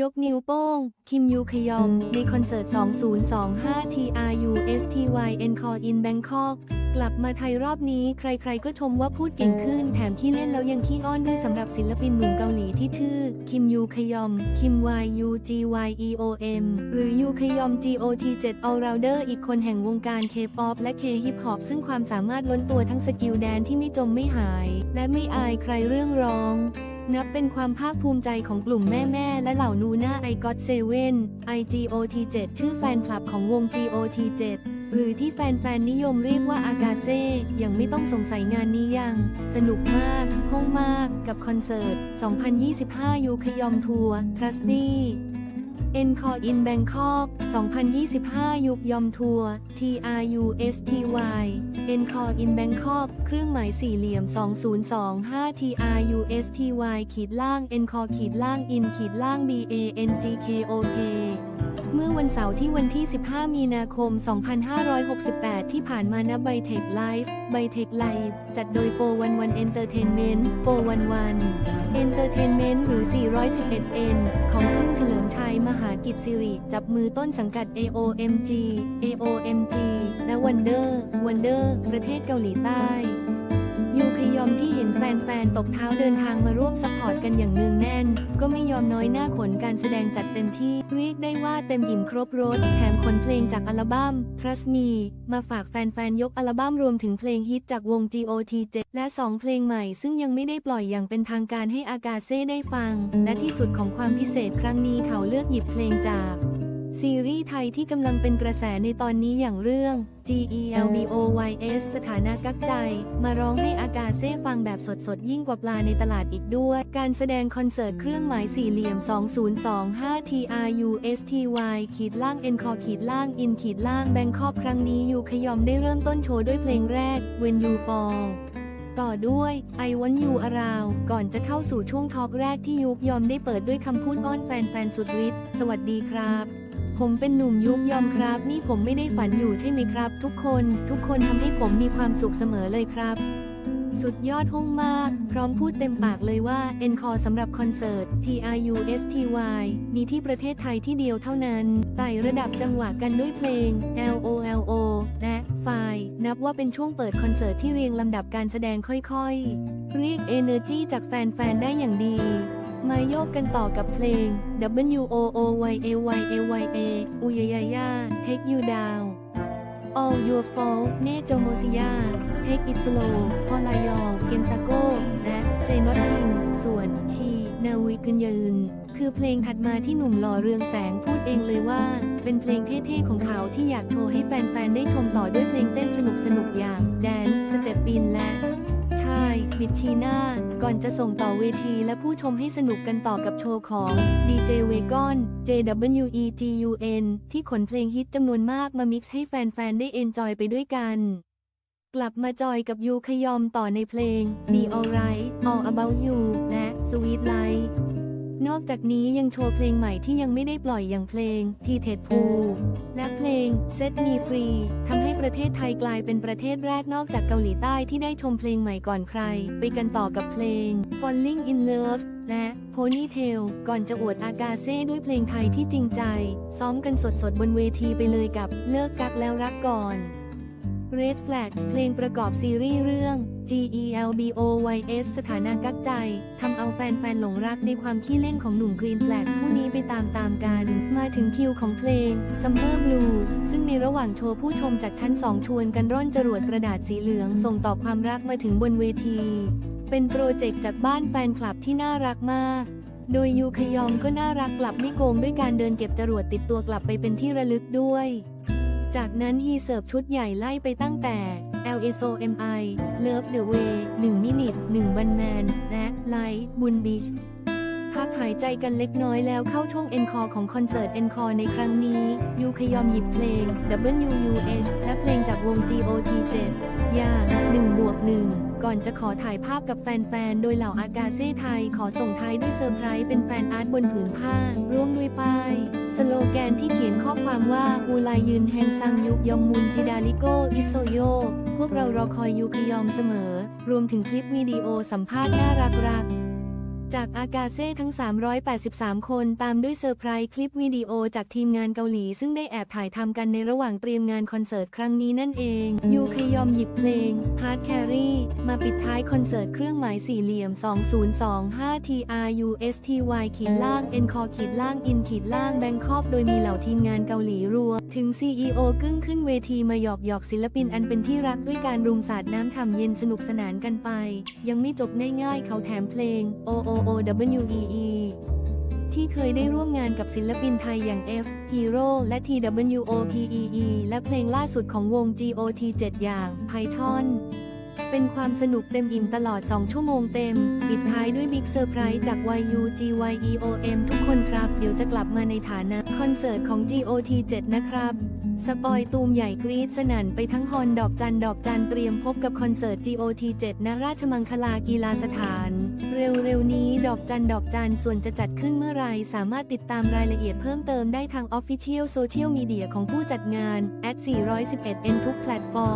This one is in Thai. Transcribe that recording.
ยกนิ้วโป้ง คิมยูขยอม ในคอนเสิร์ต 2025 TRU STY Encore in Bangkok กลับมาไทยรอบนี้ใครๆก็ชมว่าพูดเก่งขึ้น แถมที่เล่นแล้วยังขี้อ้อนด้วยสำหรับศิลปินหนุ่มเกาหลีที่ชื่อ คิมยูขยอม คิม Y U G Y E O M หรือยูขยอม G O T 7 All Rounder อีกคนแห่งวงการ K-POP และ K-Hip Hop ซึ่งความสามารถล้นตัวทั้งสกิลแดนที่ไม่จมไม่หาย และไม่อายใครเรื่องร้อง นับเป็นความภาคภูมิใจของกลุ่มแม่ๆ และเหล่านูน่าไอ o อ7 IGOT7 ชื่อแฟนคลับของวง GOT7 หรือที่แฟนๆ นิยมเรียกว่าอากาเซ่ยังไม่ต้องสงสัยงานนี้ยัง สนุกมากห้องมาก กับคอนเสิร์ต 2025 ยูคยอมทัวร์ทรัสตี้ Trusty Encore in Bangkok 2025 ยุกยอมทัวร์ TRU STY Encore in Bangkok เครื่องหมายสี่เหลี่ยม 2025 TRU STY ขีดล่าง Encore ขีดล่าง in ขีดล่าง BANGKOK เมื่อวันเสาร์ที่วันที่ 15 มีนาคม 2568 ที่ผ่านมาณไบเทคไลฟ์ไบเทคไลฟ์จัดโดย 411 Entertainment 411 Entertainment หรือ 411N ของพึ่งเฉลิมชัยมหากิจสิริ จับมือต้นสังกัด AOMG AOMG และ Wonder Wonder ประเทศเกาหลีใต้ ยูขยอมที่เห็นแฟนๆ ตบเท้าเดินทางมาร่วมซัพพอร์ตกันอย่างเนืองแน่น ก็ไม่ยอมน้อยหน้าขนการแสดงจัดเต็มที่ เรียกได้ว่าเต็มอิ่มครบรถ แถมขนเพลงจากอัลบั้ม Trust Me มาฝากแฟนๆ ยกอัลบั้มรวมถึงเพลงฮิตจากวง GOT7 และ 2 เพลงใหม่ ซึ่งยังไม่ได้ปล่อยอย่างเป็นทางการให้อากาเซ่ได้ฟัง และที่สุดของความพิเศษครั้งนี้เขาเลือกหยิบเพลงจาก ซีรีส์ไทยที่กำลังเป็นกระแสในตอนนี้อย่างเรื่อง GELBOYS สถานะกักใจ มาร้องให้อากาเซ่ฟังแบบสดๆ ยิ่งกว่าปลาในตลาดอีกด้วย การแสดงคอนเสิร์ตเครื่องหมายสี่เหลี่ยม 2025 TRU STY ขีดล่าง e n c o r e ขีดล่าง in ขีดล่างแบงคอกครั้งนี้ยูขยอมได้เริ่มต้นโชว์ด้วยเพลงแรก When You Fall ต่อด้วย I Want You Around ก่อนจะเข้าสู่ช่วงทอล์กแรกที่ยุกยอมได้เปิดด้วยคำพูดอ้อนแฟนๆสุดฤทธิ์สวัสดีครับ ผมเป็นหนุ่มยุกยอมครับ นี่ผมไม่ได้ฝันอยู่ใช่ไหมครับ ทุกคน ทุกคนทำให้ผมมีความสุขเสมอเลยครับ สุดยอดห้องมาก พร้อมพูดเต็มปากเลยว่า e n c o r e สำหรับคอนเสิร์ต TRU STY มีที่ประเทศไทยที่เดียวเท่านั้นไต่ระดับจังหวะกันด้วยเพลง LOLO และไฟนับว่าเป็นช่วงเปิดคอนเสิร์ตที่เรียงลำดับการแสดงค่อยๆ เรียก Energy จากแฟนๆ ได้อย่างดี มาโยกกันต่อกับเพลง W O O Y A Y A Y A อุยยายา Take You Down All Your Fault เนโจโมซิยา Take It Slow พอลายอเกมซาโกและ Say Nothing ส่วนชีนาวิกึนยืน คือเพลงถัดมาที่หนุ่มหล่อเรืองแสงพูดเองเลยว่า เป็นเพลงเท่ๆของเขาที่อยากโชว์ให้แฟนๆ ได้ชมต่อด้วยเพลงเต้นสนุกๆ อย่าง Dance Step In และาย บิดชีน่า ก่อนจะส่งต่อเวทีและผู้ชมให้สนุกกันต่อกับโชว์ของ DJ w a g o n JWEGUN ที่ขนเพลงฮิตจำนวนมากมามิกซ์ให้แฟน ๆ ได้เอนจอยไปด้วยกัน กลับมาจอยกับยูขยอมต่อในเพลง Be Alright All About You และ Sweet Life นอกจากนี้ยังโชว์เพลงใหม่ที่ยังไม่ได้ปล่อยอย่างเพลง T t e d Pool และเพลง Set Me Free ทำให้ประเทศไทยกลายเป็นประเทศแรกนอกจากเกาหลีใต้ที่ได้ชมเพลงใหม่ก่อนใคร ไปกันต่อกับเพลง Falling in Love และ Ponytail ก่อนจะอวดอากาเซ่ด้วยเพลงไทยที่จริงใจ ซ้อมกันสดๆบนเวทีไปเลยกับเลิกกักแล้วรักก่อน Red Flag เพลงประกอบซีรีส์เรื่อง GELBOYS สถานะกักใจ ทำเอาแฟนๆ หลงรักในความขี้เล่นของหนุ่ม Green Flag ผู้นี้ไปตามๆกัน มาถึงคิวของเพลง Summer Blue ซึ่งในระหว่างโชว์ผู้ชมจากชั้น 2 ชวนกันร่อนจรวดกระดาษสีเหลืองส่งต่อความรักมาถึงบนเวที เป็นโปรเจกต์จากบ้านแฟนคลับที่น่ารักมาก โดยยูขยอมก็น่ารักกลับไม่โกงด้วยการเดินเก็บจรวดติดตัวกลับไปเป็นที่ระลึกด้วย จากนั้นฮีเสิร์ฟชุดใหญ่ไล่ไปตั้งแต่ LSOMI Love the Way 1 Minute 1 One Man และ Light บุญบิช พักหายใจกันเล็กน้อยแล้วเข้าช่วงเอ็นคอของคอนเสิร์ตเอ็นคอในครั้งนี้ ยูขยอมหยิบเพลง WUH และเพลงจากวง GOT7 อย่าง1บวก1ก่อนจะขอถ่ายภาพกับแฟนๆ โดยเหล่าอากาเซ่ไทยขอส่งท้ายด้วยเซอร์ไพรส์เป็นแฟนอาร์ตบนผืนผ้า ร่วมด้วยป้าย สโลแกนที่เขียนข้อความว่าอูลายยืนแฮงซังยุกยอมมุนจิดาลิโกอิโซโยพวกเรารอคอยยูขยอมเสมอ รวมถึงคลิปวิดีโอสัมภาษณ์น่ารักรัก จากอากาเซ่ทั้ง 383 คนตามด้วยเซอร์ไพรส์คลิปวิดีโอจากทีมงานเกาหลี ซึ่งได้แอบถ่ายทำกันในระหว่างเตรียมงานคอนเสิร์ตครั้งนี้นั่นเอง ยูคยอมหยิบเพลง Hard Carry มาปิดท้ายคอนเสิร์ตเครื่องหมายสี่เหลี่ยม 2025 TRUSTY ขีดล่าง Encore ขีดล่าง in ขีดล่างแบงคอกโดยมีเหล่าทีมงานเกาหลีรวมถึง CEO กึ้งขึ้นเวทีมาหยอกหยอกศิลปินอันเป็นที่รักด้วยการรุมสาดน้ำฉ่ำเย็นสนุกสนานกันไป ยังไม่จบง่ายๆเขาแถมเพลง O O O W E E ที่เคยได้ร่วมงานกับศิลปินไทยอย่าง F Hero และ TWOPEE และเพลงล่าสุดของวง GOT 7 อย่าง Python เป็นความสนุกเต็มอิ่มตลอด 2 ชั่วโมงเต็ม ปิดท้ายด้วยบิ๊กเซอร์ไพรส์จาก YU GYEOM ทุกคนครับ เดี๋ยวจะกลับมาในฐานะคอนเสิร์ตของ GOT 7 นะครับ สปอยตูมใหญ่กรี๊ดสนั่นไปทั้งฮอนดอกจันดอกจันเตรียมพบกับคอนเสิร์ต GOT 7ณราชมังคลากีฬาสถาน เร็วๆนี้ดอกจันดอกจันส่วนจะจัดขึ้นเมื่อไรสามารถติดตามรายละเอียดเพิ่มเติมได้ทาง Official Social Media ของผู้จัดงาน at 411 n ทุกแพลตฟอร์ม